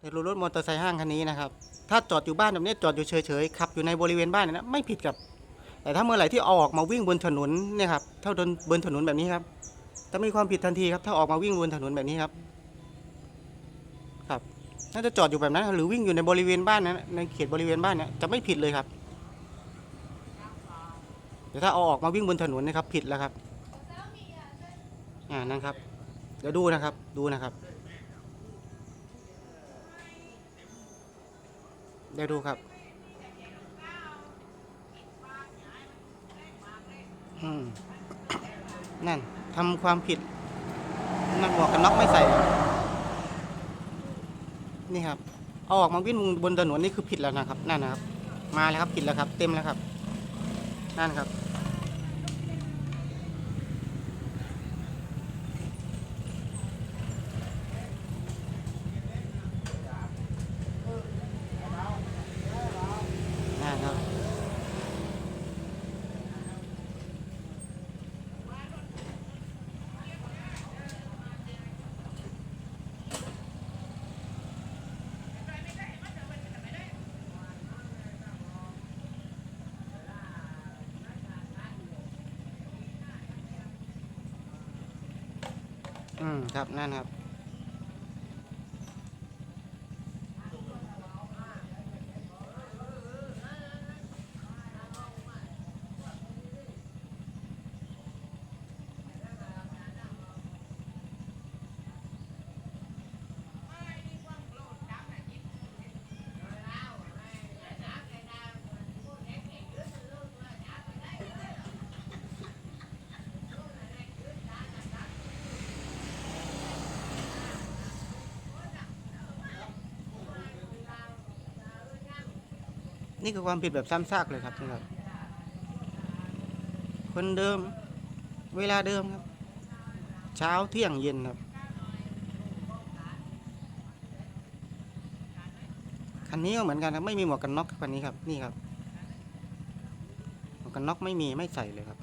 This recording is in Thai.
แต่รถมอเตอร์ไซค์ห้างคันนี้นะครับ ถ้าจอดอยู่บ้านแบบนี้จอดอยู่เฉยๆขับอยู่ในบริเวณบ้านเนยนะไม่ผิดครับ แต่ถ้าเมื่อไหร่ที่อออกมาวิ่งบนถนนเนี่ยครับถ้าเดินบนถนนแบบนี้ครับจะมีความผิดทันทีครับถ้าออกมาวิ่งบนถนนแบบนี้ครับ ครับ น่าจะจอดอยู่แบบนั้น หรือวิ่งอยู่ในบริเวณบ้านนะในเขตบริเวณบ้านเนี่ยจะไม่ผิดเลยครับแต่ถ้าเอาออกมาวิ่งบนถนนนะครับ ผิดแล้วครับ อ่านั่นครับ เดี๋ยวดูนะครับ ดูนะครับ เดี๋ยวดูครับ อืม นั่นทำความผิด นั่นหมวกกันน็อกไม่ใส่ นี่ครับ เอาออกมาวิ่งบนถนนนี่คือผิดแล้วนะครับ นั่นนะครับ มาแล้วครับผิดแล้วครับ เต็มแล้วครับ นั่นครับ อืมครับนั่นครับ นี่คือความผิดแบบซ้ำซากเลยครับนะครับ คนเดิม เวลาเดิมครับ เช้าเที่ยงเย็นครับ คันนี้ก็เหมือนกันครับ ไม่มีหมวกกันน็อกคันนี้ครับ นี่ครับ หมวกกันน็อกไม่มีไม่ใส่เลยครับ